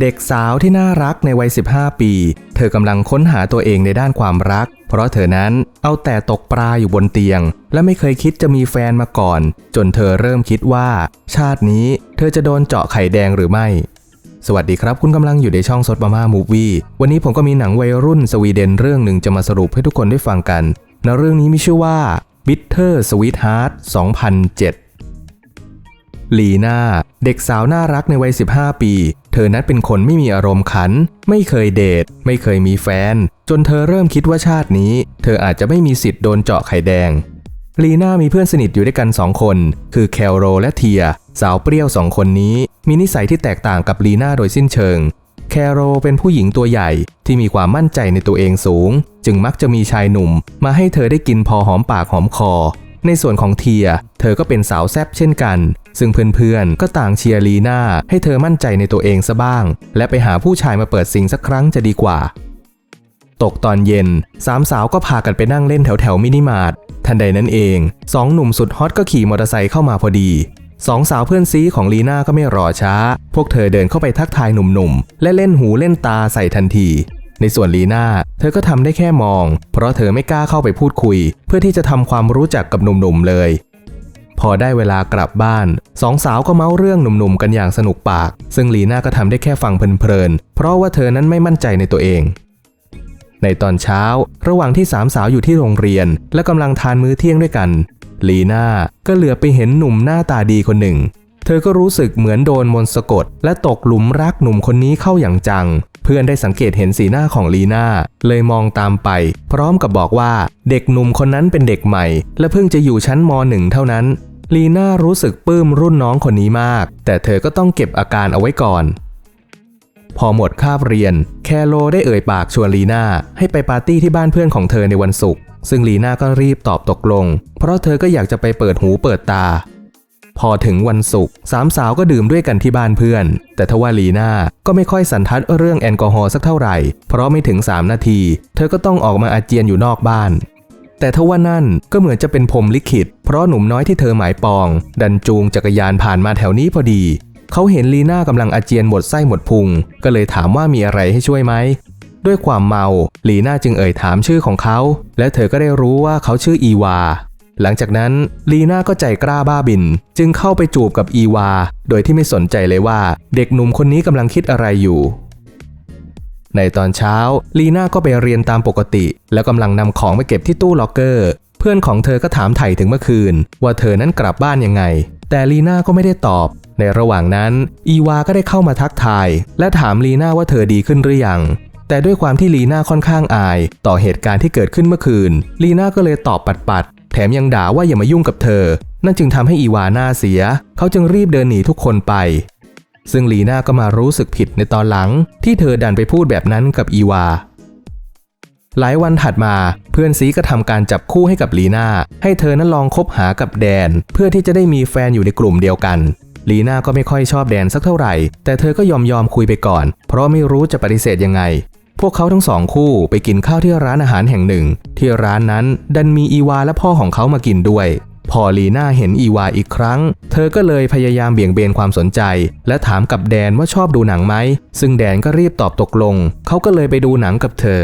เด็กสาวที่น่ารักในวัย 15 ปี เธอกำลังค้นหาตัวเองในด้านความรัก เพราะเธอนั้นเอาแต่ตกปลาอยู่บนเตียง และไม่เคยคิดจะมีแฟนมาก่อน จนเธอเริ่มคิดว่า ชาตินี้เธอจะโดนเจาะไข่แดงหรือไม่ สวัสดีครับ คุณกำลังอยู่ในช่องสดมาม่ามูฟวี่วันนี้ผมก็มีหนังวัยรุ่นสวีเดนเรื่องหนึ่งจะมาสรุปให้ทุกคนได้ฟังกันและเรื่องนี้มีชื่อว่า Bitter Sweetheart 2007 ลีน่า เด็กสาวน่ารักในวัย 15 ปี เธอนั้นเป็นคนไม่มีอารมณ์ขัน ไม่เคยเดท ไม่เคยมีแฟน จนเธอเริ่มคิดว่าชาตินี้ เธออาจจะไม่มีสิทธิ์โดนเจาะไข่แดง ลีน่ามีเพื่อนสนิทอยู่ด้วยกันสองคน คือแคลโรและเทีย สาวเปรี้ยวสองคนนี้ มีนิสัยที่แตกต่างกับลีน่าโดยสิ้นเชิง แคโรเป็นผู้หญิงตัวใหญ่ที่มีความมั่นใจในตัวเองสูง จึงมักจะมีชายหนุ่ม มาให้เธอได้กินพอหอมปากหอมคอในส่วนของเทีย เธอก็เป็นสาวแซบเช่นกัน ซึ่งเพื่อนๆ ก็ต่างเชียร์ลีน่าให้เธอมั่นใจในตัวเองซะบ้าง และไปหาผู้ชายมาเปิดซิงสักครั้งจะดีกว่า ตกตอนเย็นสามสาวก็พากันไปนั่งเล่นแถวแถวๆมินิมาร์ททันใดนั้นเองสองหนุ่มสุดฮอตก็ขี่มอเตอร์ไซค์เข้ามาพอดีสองสาวเพื่อนซีของลีน่าก็ไม่รอช้า พวกเธอเดินเข้าไปทักทายหนุ่มๆ และเล่นหูเล่นตาใส่ทันที ในส่วนลีน่าเธอก็ทำได้แค่มอง เพราะเธอไม่กล้าเข้าไปพูดคุย เพื่อที่จะทำความรู้จักกับหนุ่มๆเลย พอได้เวลากลับบ้านสองสาวก็เมาเรื่องหนุ่มๆกันอย่างสนุกปาก ซึ่งลีน่าก็ทำได้แค่ฟังเพลินๆเพราะว่าเธอนั้นไม่มั่นใจในตัวเอง ในตอนเช้า ระหว่างที่สามสาวอยู่ที่โรงเรียน และกำลังทานมื้อเที่ยงด้วยกันลีน่าก็เหลือไปเห็นหนุ่มหน้าตาดีคนหนึ่ง เธอก็รู้สึกเหมือนโดนมนต์สะกด และตกหลุมรักหนุ่มคนนี้เข้าอย่างจัง เพื่อนได้สังเกตเห็นสีหน้าของลีน่า เลยมองตามไป พร้อมกับบอกว่าเด็กหนุ่มคนนั้นเป็นเด็กใหม่ และเพิ่งจะอยู่ชั้นมหนึ่งเท่านั้นลีน่ารู้สึกปลื้มรุ่นน้องคนนี้มาก แต่เธอก็ต้องเก็บอาการเอาไว้ก่อน พอหมดคาบเรียน แคโรได้เอ่ยปากชวนลีน่าให้ไปปาร์ตี้ที่บ้านเพื่อนของเธอในวันศุกร์ซึ่งลีน่าก็รีบตอบตกลง เพราะเธอก็อยากจะไปเปิดหูเปิดตา พอถึงวันศุกร์สามสาวก็ดื่มด้วยกันที่บ้านเพื่อน แต่ทว่าลีน่าก็ไม่ค่อยสันทัดเรื่องแอลกอฮอล์สักเท่าไหร่ เพราะไม่ถึง 3 นาที เธอก็ต้องออกมาอาเจียนอยู่นอกบ้าน แต่ทว่านั่นก็เหมือนจะเป็นพรมลิขิต เพราะหนุ่มน้อยที่เธอหมายปอง ดันจูงจักรยานผ่านมาแถวนี้พอดี เขาเห็นลีน่ากำลังอาเจียนหมดไส้หมดพุง ก็เลยถามว่ามีอะไรให้ช่วยไหมด้วยความเมาลีน่าจึงเอ่ยถามชื่อของเขา และเธอก็ได้รู้ว่าเขาชื่ออีวา หลังจากนั้นลีน่าก็ใจกล้าบ้าบิน จึงเข้าไปจูบกับอีวา โดยที่ไม่สนใจเลยว่า เด็กหนุ่มคนนี้กำลังคิดอะไรอยู่ในตอนเช้า ลีน่าก็ไปเรียนตามปกติ แล้วกำลังนำของไปเก็บที่ตู้ล็อกเกอร์ เพื่อนของเธอก็ถามไถ่ถึงเมื่อคืน ว่าเธอนั้นกลับบ้านยังไง แต่ลีน่าก็ไม่ได้ตอบ ในระหว่างนั้น อีวาก็ได้เข้ามาทักทาย และถามลีน่าว่าเธอดีขึ้นหรือยัง แต่ด้วยความที่ลีน่าค่อนข้างอาย ต่อเหตุการณ์ที่เกิดขึ้นเมื่อคืน ลีน่าก็เลยตอบปัด แถมยังด่าว่าอย่ามายุ่งกับเธอ นั่นจึงทำให้อีวาน้าเสีย เขาจึงรีบเดินหนีทุกคนไป ซึ่งลีน่าก็มารู้สึกผิดในตอนหลัง ที่เธอดันไปพูดแบบนั้นกับอีวา หลายวันถัดมาเพื่อนซีก็ทำการจับคู่ให้กับลีน่าให้เธอนั้นลองคบหากับแดน เพื่อที่จะได้มีแฟนอยู่ในกลุ่มเดียวกันลีน่าก็ไม่ค่อยชอบแดนสักเท่าไหร่ แต่เธอก็ยอมยอมคุยไปก่อน เพราะไม่รู้จะปฏิเสธยังไง พวกเขาทั้งสองคู่ไปกินข้าวที่ร้านอาหารแห่งหนึ่ง ที่ร้านนั้นดันมีอีวาและพ่อของเขามากินด้วย พอลีน่าเห็นอีวาอีกครั้ง เธอก็เลยพยายามเบี่ยงเบนความสนใจ และถามกับแดนว่าชอบดูหนังไหม ซึ่งแดนก็รีบตอบตกลง เขาก็เลยไปดูหนังกับเธอ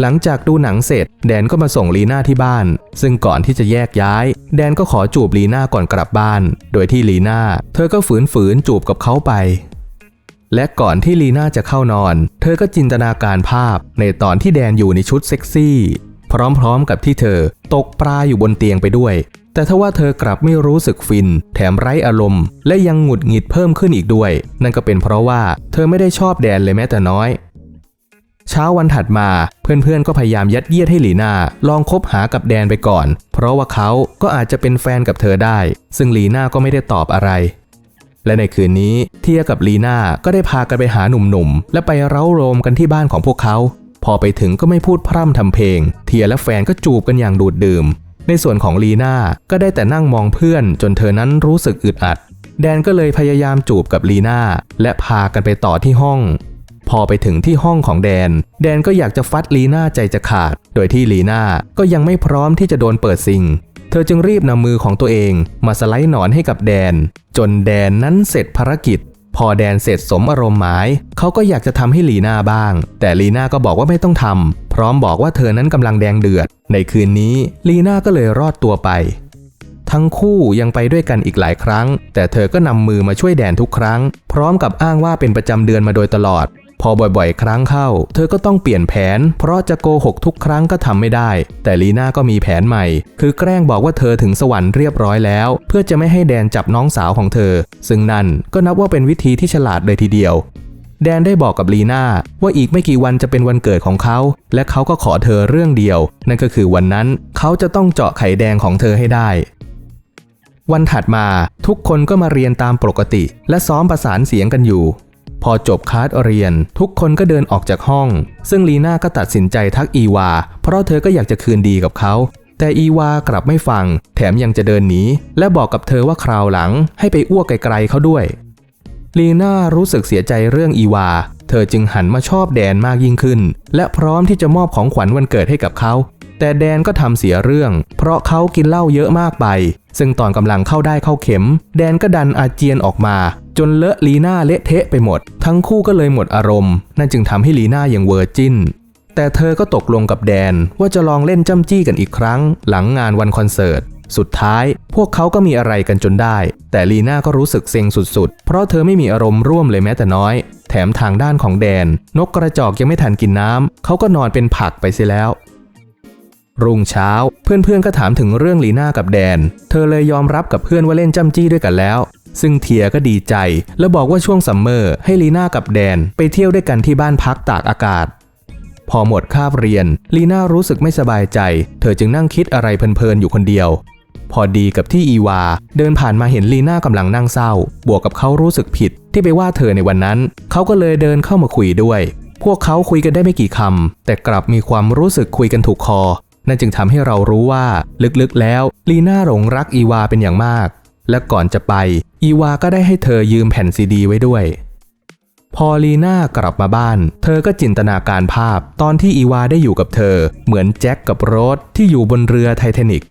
หลังจากดูหนังเสร็จ แดนก็มาส่งลีน่าที่บ้าน ซึ่งก่อนที่จะแยกย้าย แดนก็ขอจูบลีน่าก่อนกลับบ้าน โดยที่ลีน่าเธอก็ฝืนๆจูบกับเขาไป และก่อนที่ลีน่าจะเข้านอน เธอก็จินตนาการภาพในตอนที่แดนอยู่ในชุดเซ็กซี่ พร้อมๆกับที่เธอตกปลาอยู่บนเตียงไปด้วย แต่ทว่าเธอกลับไม่รู้สึกฟิน แถมไร้อารมณ์ และยังหงุดหงิดเพิ่มขึ้นอีกด้วย นั่นก็เป็นเพราะว่าเธอไม่ได้ชอบแดนเลยแม้แต่น้อย เช้าวันถัดมาเพื่อนๆก็พยายามยัดเยียดให้ลีน่าลองคบหากับแดนไปก่อน เพราะว่าเขาก็อาจจะเป็นแฟนกับเธอได้ ซึ่งลีน่าก็ไม่ได้ตอบอะไร และในคืนนี้เทียกับลีน่าก็ได้พากันไปหาหนุ่มๆ และไปเร้าโรมกันที่บ้านของพวกเขา พอไปถึงก็ไม่พูดพร่ำทำเพลง เทียและแฟนก็จูบกันอย่างดูดดื่ม ในส่วนของลีน่าก็ได้แต่นั่งมองเพื่อนจนเธอนั้นรู้สึกอึดอัด แดนก็เลยพยายามจูบกับลีน่าและพากันไปต่อที่ห้อง พอไปถึงที่ห้องของแดน แดนก็อยากจะฟัดลีน่าใจจะขาด โดยที่ลีน่าก็ยังไม่พร้อมที่จะโดนเปิดซิง เธอจึงรีบนำมือของตัวเองมาสไลด์หนอนให้กับแดน จนแดนนั้นเสร็จภารกิจ พอแดนเสร็จสมอารมณ์หมาย เขาก็อยากจะทำให้ลีน่าบ้าง แต่ลีน่าก็บอกว่าไม่ต้องทำพร้อมบอกว่าเธอนั้นกำลังแดงเดือด ในคืนนี้ลีน่าก็เลยรอดตัวไป ทั้งคู่ยังไปด้วยกันอีกหลายครั้ง แต่เธอก็นำมือมาช่วยแดนทุกครั้ง พร้อมกับอ้างว่าเป็นประจำเดือนมาโดยตลอด พอบ่อยๆ ครั้งเข้า เธอก็ต้องเปลี่ยนแผน เพราะจะโกหกทุกครั้งก็ทำไม่ได้ แต่ลีน่าก็มีแผนใหม่ คือแกล้งบอกว่าเธอถึงสวรรค์เรียบร้อยแล้ว เพื่อจะไม่ให้แดนจับน้องสาวของเธอ ซึ่งนั่นก็นับว่าเป็นวิธีที่ฉลาดเลยทีเดียวแดนได้บอกกับลีน่าว่าอีกไม่กี่วันจะเป็นวันเกิดของเขา และเขาก็ขอเธอเรื่องเดียว นั่นก็คือวันนั้นเขาจะต้องเจาะไข่แดงของเธอให้ได้ วันถัดมาทุกคนก็มาเรียนตามปกติ และซ้อมประสานเสียงกันอยู่ พอจบคลาสเรียน ทุกคนก็เดินออกจากห้อง ซึ่งลีน่าก็ตัดสินใจทักอีวา เพราะเธอก็อยากจะคืนดีกับเขา แต่อีวากลับไม่ฟัง แถมยังจะเดินหนีและบอกกับเธอว่าคราวหลังให้ไปอ้วกไกลๆเขาด้วย ลีน่ารู้สึกเสียใจเรื่องอีวา เธอจึงหันมาชอบแดนมากยิ่งขึ้น และพร้อมที่จะมอบของขวัญวันเกิดให้กับเขาแต่แดนก็ทำเสียเรื่อง เพราะเขากินเหล้าเยอะมากไป ซึ่งตอนกำลังเข้าได้เข้าเข็ม แดนก็ดันอาเจียนออกมา จนเลอะลีน่าเละเทะไปหมด ทั้งคู่ก็เลยหมดอารมณ์ นั่นจึงทำให้ลีน่ายังเวอร์จินแต่เธอก็ตกลงกับแดนว่าจะลองเล่นจ้ำจี้กันอีกครั้ง หลังงานวันคอนเสิร์ตสุดท้าย พวกเขาก็มีอะไรกันจนได้ แต่ลีน่าก็รู้สึกเซ็งสุดๆ เพราะเธอไม่มีอารมณ์ร่วมเลยแม้แต่น้อย แถมทางด้านของแดน นกกระจอกยังไม่ทันกินน้ำ เขาก็นอนเป็นผักไปเสียแล้ว รุ่งเช้า เพื่อนๆก็ถามถึงเรื่องลีน่ากับแดน เธอเลยยอมรับกับเพื่อนว่าเล่นจ้ำจี้ด้วยกันแล้ว ซึ่งเทียก็ดีใจ และบอกว่าช่วงซัมเมอร์ให้ลีน่ากับแดนไปเที่ยวด้วยกันที่บ้านพักตากอากาศ พอหมดคาบเรียน ลีน่ารู้สึกไม่สบายใจ เธอจึงนั่งคิดอะไรเพลินๆอยู่คนเดียว พอดีกับที่อีวา เดินผ่านมาเห็นลีน่ากำลังนั่งเศร้า บวกกับเขารู้สึกผิด ที่ไปว่าเธอในวันนั้น เขาก็เลยเดินเข้ามาคุยด้วย พวกเขาคุยกันได้ไม่กี่คำแต่กลับมีความรู้สึกคุยกันถูกคอนั่นจึงทำให้เรารู้ว่า ลึกๆแล้วลีน่าหลงรักอีวาเป็นอย่างมาก และก่อนจะไป อีวาก็ได้ให้เธอยืมแผ่นซีดีไว้ด้วย พอลีน่ากลับมาบ้าน เธอก็จินตนาการภาพ ตอนที่อีวาได้อยู่กับเธอ เหมือนแจ็คกับโรสที่อยู่บนเรือไททานิก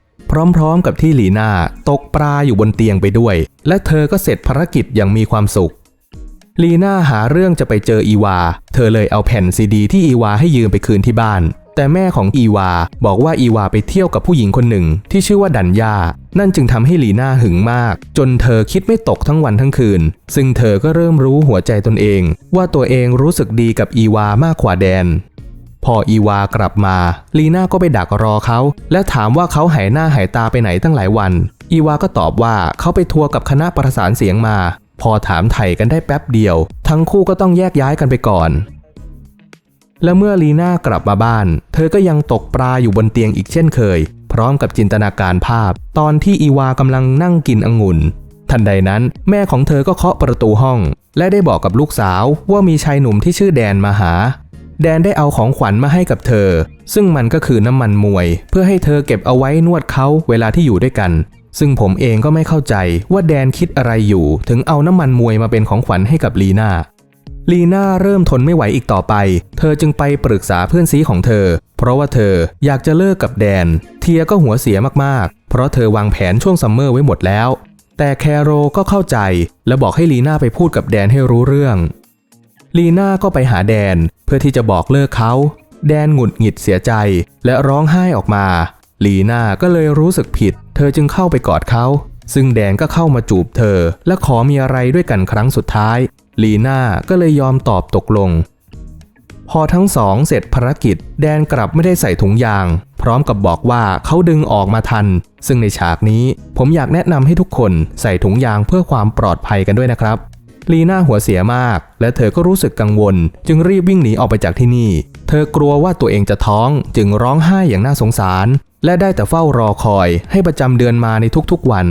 พร้อมๆกับที่ลีน่าตกปลาอยู่บนเตียงไปด้วย และเธอก็เสร็จภารกิจอย่างมีความสุข ลีน่าหาเรื่องจะไปเจออีวา เธอเลยเอาแผ่นซีดีที่อีวาให้ยืมไปคืนที่บ้าน แต่แม่ของอีวาบอกว่าอีวาไปเที่ยวกับผู้หญิงคนหนึ่ง ที่ชื่อว่าดันยา นั่นจึงทำให้ลีน่าหึงมาก จนเธอคิดไม่ตกทั้งวันทั้งคืน ซึ่งเธอก็เริ่มรู้หัวใจตนเอง ว่าตัวเองรู้สึกดีกับอีวามากกว่าแดน พออีวากลับมา ลีน่าก็ไปดักรอเขา และถามว่าเขาหายหน้าหายตาไปไหนตั้งหลายวัน อีวาก็ตอบว่าเขาไปทัวร์กับคณะประสานเสียงมา พอถามไถ่กันได้แป๊บเดียว ทั้งคู่ก็ต้องแยกย้ายกันไปก่อน และเมื่อลีน่ากลับมาบ้าน เธอก็ยังตกปลาอยู่บนเตียงอีกเช่นเคย พร้อมกับจินตนาการภาพ ตอนที่อีวากำลังนั่งกินองุ่น ทันใดนั้น แม่ของเธอก็เคาะประตูห้อง และได้บอกกับลูกสาวว่ามีชายหนุ่มที่ชื่อแดนมาหา แดนได้เอาของขวัญมาให้กับเธอ ซึ่งมันก็คือน้ำมันมวย เพื่อให้เธอเก็บเอาไว้นวดเขาเวลาที่อยู่ด้วยกัน ซึ่งผมเองก็ไม่เข้าใจว่าแดนคิดอะไรอยู่ ถึงเอาน้ำมันมวยมาเป็นของขวัญให้กับลีน่า ลีน่าเริ่มทนไม่ไหวอีกต่อไป เธอจึงไปปรึกษาเพื่อนซีของเธอ เพราะว่าเธออยากจะเลิกกับแดน เทียก็หัวเสียมากๆ เพราะเธอวางแผนช่วงซัมเมอร์ไว้หมดแล้ว แต่แคโรก็เข้าใจ และบอกให้ลีน่าไปพูดกับแดนให้รู้เรื่องลีน่าก็ไปหาแดนเพื่อที่จะบอกเลิกเขา แดนหงุดหงิดเสียใจและร้องไห้ออกมา ลีน่าก็เลยรู้สึกผิด เธอจึงเข้าไปกอดเขา ซึ่งแดนก็เข้ามาจูบเธอ และขอมีอะไรด้วยกันครั้งสุดท้าย ลีน่าก็เลยยอมตอบตกลง พอทั้งสองเสร็จภารกิจ แดนกลับไม่ได้ใส่ถุงยาง พร้อมกับบอกว่าเขาดึงออกมาทัน ซึ่งในฉากนี้ผมอยากแนะนำให้ทุกคนใส่ถุงยางเพื่อความปลอดภัยกันด้วยนะครับลีน่าหัวเสียมาก และเธอก็รู้สึกกังวล จึงรีบวิ่งหนีออกไปจากที่นี่ เธอกลัวว่าตัวเองจะท้องจึงร้องไห้อย่างน่าสงสาร และได้แต่เฝ้ารอคอยให้ประจำเดือนมาในทุกๆวัน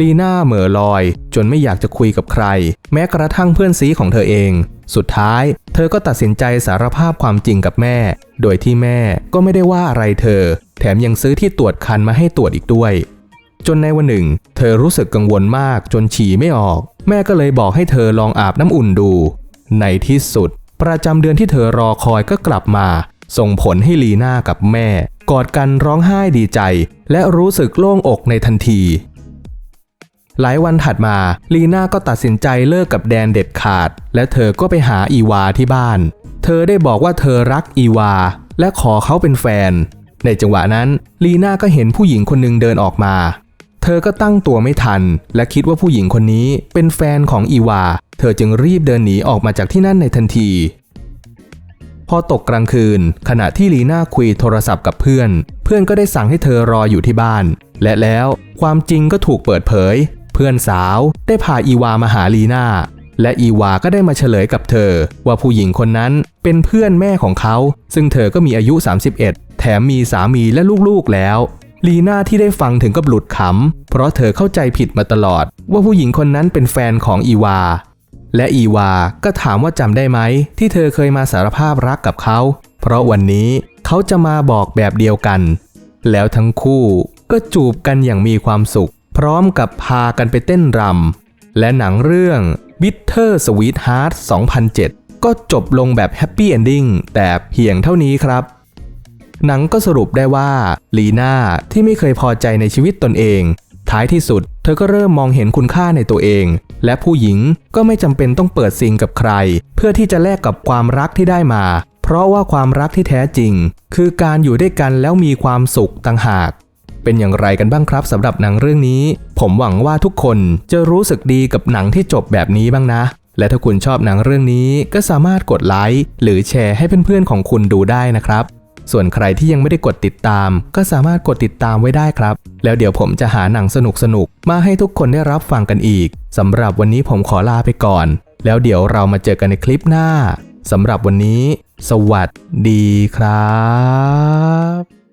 ลีน่าเหม่อลอย จนไม่อยากจะคุยกับใคร แม้กระทั่งเพื่อนซีของเธอเอง สุดท้าย เธอก็ตัดสินใจสารภาพความจริงกับแม่ โดยที่แม่ก็ไม่ได้ว่าอะไรเธอ แถมยังซื้อที่ตรวจคันมาให้ตรวจอีกด้วย จนในวันหนึ่ง เธอรู้สึกกังวลมากจนฉี่ไม่ออก แม่ก็เลยบอกให้เธอลองอาบน้ำอุ่นดู ในที่สุด ประจำเดือนที่เธอรอคอยก็กลับมา ส่งผลให้ลีน่ากับแม่ กอดกันร้องไห้ดีใจ และรู้สึกโล่งอกในทันที หลายวันถัดมาลีน่าก็ตัดสินใจเลิกกับแดนเด็ดขาด และเธอก็ไปหาอีวาที่บ้าน เธอได้บอกว่าเธอรักอีวา และขอเขาเป็นแฟน ในจังหวะนั้นลีน่าก็เห็นผู้หญิงคนหนึ่งเดินออกมา เธอก็ตั้งตัวไม่ทัน และคิดว่าผู้หญิงคนนี้เป็นแฟนของอีวา เธอจึงรีบเดินหนีออกมาจากที่นั่นในทันที พอตกกลางคืน ขณะที่ลีน่าคุยโทรศัพท์กับเพื่อน เพื่อนก็ได้สั่งให้เธอรออยู่ที่บ้าน และแล้วความจริงก็ถูกเปิดเผย พื่อนสาวได้พาอีวามาหาลีน่าและอีวาก็ได้มาเฉลยกับเธอ ว่าผู้หญิงคนนั้นเป็นเพื่อนแม่ของเขา ซึ่งเธอก็มีอายุ 31 แถมมีสามีและลูกๆแล้วลีน่าที่ได้ฟังถึงกับหลุดขำ เพราะเธอเข้าใจผิดมาตลอด ว่าผู้หญิงคนนั้นเป็นแฟนของอีวา และอีวาก็ถามว่าจำได้ไหม ที่เธอเคยมาสารภาพรักกับเขา เพราะวันนี้เขาจะมาบอกแบบเดียวกัน แล้วทั้งคู่ก็จูบกันอย่างมีความสุข พร้อมกับพากันไปเต้นรำ และหนังเรื่อง Bitter Sweetheart 2007 ก็จบลงแบบแฮปปี้เอนดิ้งแต่เพียงเท่านี้ครับ หนังก็สรุปได้ว่าลีน่าที่ไม่เคยพอใจในชีวิตตนเอง ท้ายที่สุด เธอก็เริ่มมองเห็นคุณค่าในตัวเอง และผู้หญิงก็ไม่จำเป็นต้องเปิดซิงกับใคร เพื่อที่จะแลกกับความรักที่ได้มา เพราะว่าความรักที่แท้จริง คือการอยู่ด้วยกันแล้วมีความสุขต่างหาก เป็นอย่างไรกันบ้างครับสำหรับหนังเรื่องนี้ ผมหวังว่าทุกคนจะรู้สึกดีกับหนังที่จบแบบนี้บ้างนะ และถ้าคุณชอบหนังเรื่องนี้ก็สามารถกดไลค์หรือแชร์ให้เพื่อนๆของคุณดูได้นะครับ ส่วนใครที่ยังไม่ได้กดติดตาม ก็สามารถกดติดตามไว้ได้ครับ แล้วเดี๋ยวผมจะหาหนังสนุกๆมาให้ทุกคนได้รับฟังกันอีกสำหรับวันนี้ผมขอลาไปก่อน แล้วเดี๋ยวเรามาเจอกันในคลิปหน้าสำหรับวันนี้ สวัสดีครับ